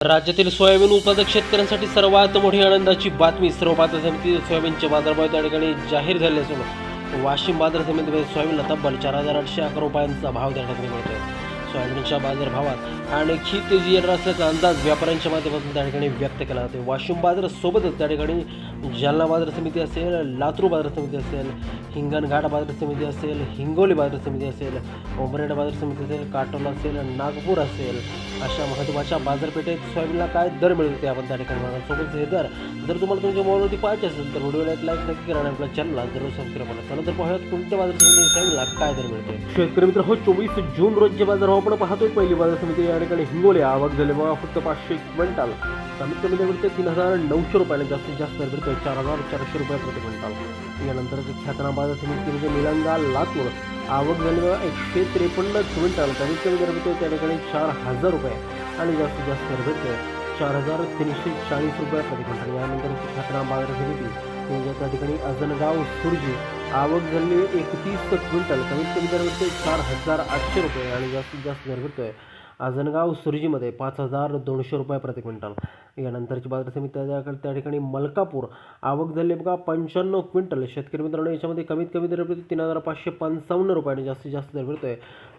राज्यातील सोयाबीन उत्पादक शेतकऱ्यांसाठी सर्वात मोठी आनंदाची बातमी सर्व बाजार समिती सोयाबीनचे बाजारभाव त्या ठिकाणी जाहीर झाले असून वाशिम बाजार समितीमध्ये सोयाबीनला तब्बल चार हजार आठशे अकरा रुपयांचा भाव त्या ठिकाणी मिळतोय. सोयाबीनच्या बाजारभावात. आणखी तेजी येणार असल्याचा अंदाज व्यापाऱ्यांच्या माध्यमातून त्या ठिकाणी व्यक्त केला जातो वाशिम बाजार सोबतच त्या ठिकाणी जालना बाजार समिती असेल लातूर बाजार समिती असेल हिंगणघाट बाजार समिती असेल हिंगोली बाजार समिती असेल उमरेड बाजार समिती असेल काटोला असेल नागपूर असेल अशा महत्त्वाच्या बाजारपेठेत सोयाबीनला काय दर मिळते आपण त्या ठिकाणी सोबत हे दर जर तुम्हाला तुमच्या मोबाईलवरती पाहिजे असेल तर व्हिडिओला एक लाईक नक्की करा आणि आपल्या चॅनलला जरूर सबस्क्राईब करा. त्यानंतर पाहूयात कोणत्या बाजार समिती सोयाबीनला काय दर मिळते शेतकरी मित्र हो चोवीस जून रोजचे बाजार आपण पाहतोय पहिली बाजार समिती या ठिकाणी हिंगोली आवक झाले बघा फक्त पाचशे क्विंटल. कमीत कमी दर मिळते तीन हजार नऊशे रुपयाने जास्तीत जास्त दर मिळतोय चार हजार चारशे रुपये प्रति क्विंटल. यानंतर ख्यातना बाजार समिती म्हणजे निलंगा लातूर. आवक झाली बघा एकशे त्रेपन्न क्विंटल. कमीत कमी दर मिळतोय त्या ठिकाणी चार हजार रुपये आणि जास्तीत जास्त दर भेटतोय चार हजार तीनशे चाळीस रुपये प्रति क्विंटल. यानंतर ख्यातना बाजार समिती म्हणजे त्या ठिकाणी अजनगाव सुरजी आवक झाली एकतीस क्विंटल. कमीत कमी दर भेटतोय चार हजार आठशे रुपये आणि जास्तीत जास्त दर भेटतोय आजनगाव सुरजीमध्ये पाच हजार दोनशे रुपये प्रति क्विंटल. यानंतरची बाजार समिती त्या त्या ठिकाणी मलकापूर आवक झाली बघा पंच्याण्णव क्विंटल. शेतकरी मित्रांनो याच्यामध्ये कमीत कमी दर भेटतो तीन हजार पाचशे पंचावन्न रुपये आणि जास्तीत जास्त दर भेटतोय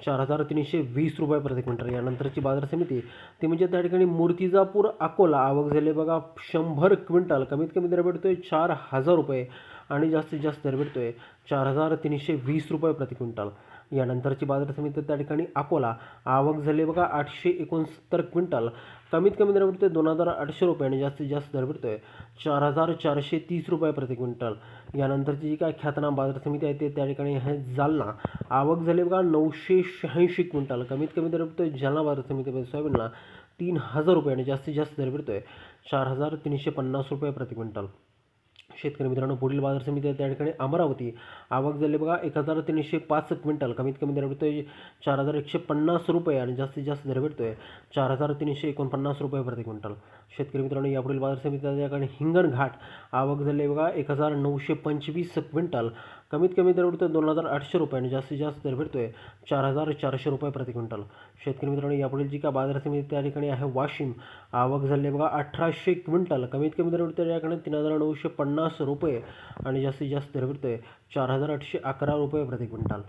चार हजार तीनशे वीस रुपये प्रति क्विंटल. यानंतरची बाजार समिती ती म्हणजे त्या ठिकाणी मूर्तिजापूर अकोला. आवक झाली बघा शंभर क्विंटल. कमीत कमी दर भेटतोय चार हजार रुपये आणि जास्तीत जास्त दर भेटतोय चार हजार तीनशे वीस रुपये प्रति क्विंटल. यानंतरची बाजार समिती त्या ठिकाणी अकोला आवक झाली बघा आठशे एकोणसत्तर क्विंटल. कमीत कमी दर भेटतोय दोन हजार आठशे रुपये आणि जास्तीत जास्त दर भेटतोय चार हजार चारशे तीस रुपये प्रति क्विंटल. यानंतरची जी काय ख्यातनाम बाजार समिती आहे ते त्या ठिकाणी आहे जालना. आवक झाली बघा नऊशे शहाऐंशी क्विंटल. कमीत कमी दर भेटतोय जालना बाजार समितीमध्ये सोयाबीनला तीन हजार रुपये आणि जास्तीत जास्त दर भेटतोय चार हजार तीनशे पन्नास रुपये प्रति क्विंटल. शेतकरी मित्रांनो पुढील बाजार समिती त्या ठिकाणी अमरावती आवक झाली बघा एक हजार तीनशे पाच क्विंटल. कमीत कमी दर भेटतोय चार हजार एकशे पन्नास रुपये आणि जास्तीत जास्त दर भेटतोय चार हजार तीनशे एकोणपन्नास रुपये प्रति क्विंटल. शेतकरी मित्रांनो यापुढील बाजार समिती त्या ठिकाणी हिंगणघाट आवक झाली बघा एक हजार नऊशे पंचवीस क्विंटल. कमीत कमी दर भेटतोय दोन हजार आठशे रुपये आणि जास्तीत जास्त दर भेटतोय चार हजार चारशे रुपये प्रति क्विंटल. शेतकरी मित्रांनो यापुढील जी काय बाजार समिती त्या ठिकाणी आहे वाशिम. आवक झाली बघा अठराशे क्विंटल. कमीत कमी दर भेटतोय ठिकाणी तीन हजार नऊशे पन्नास रुपये आणि जास्तीत जास्त दर चार हजार आठशे अकरा रुपये प्रति क्विंटल.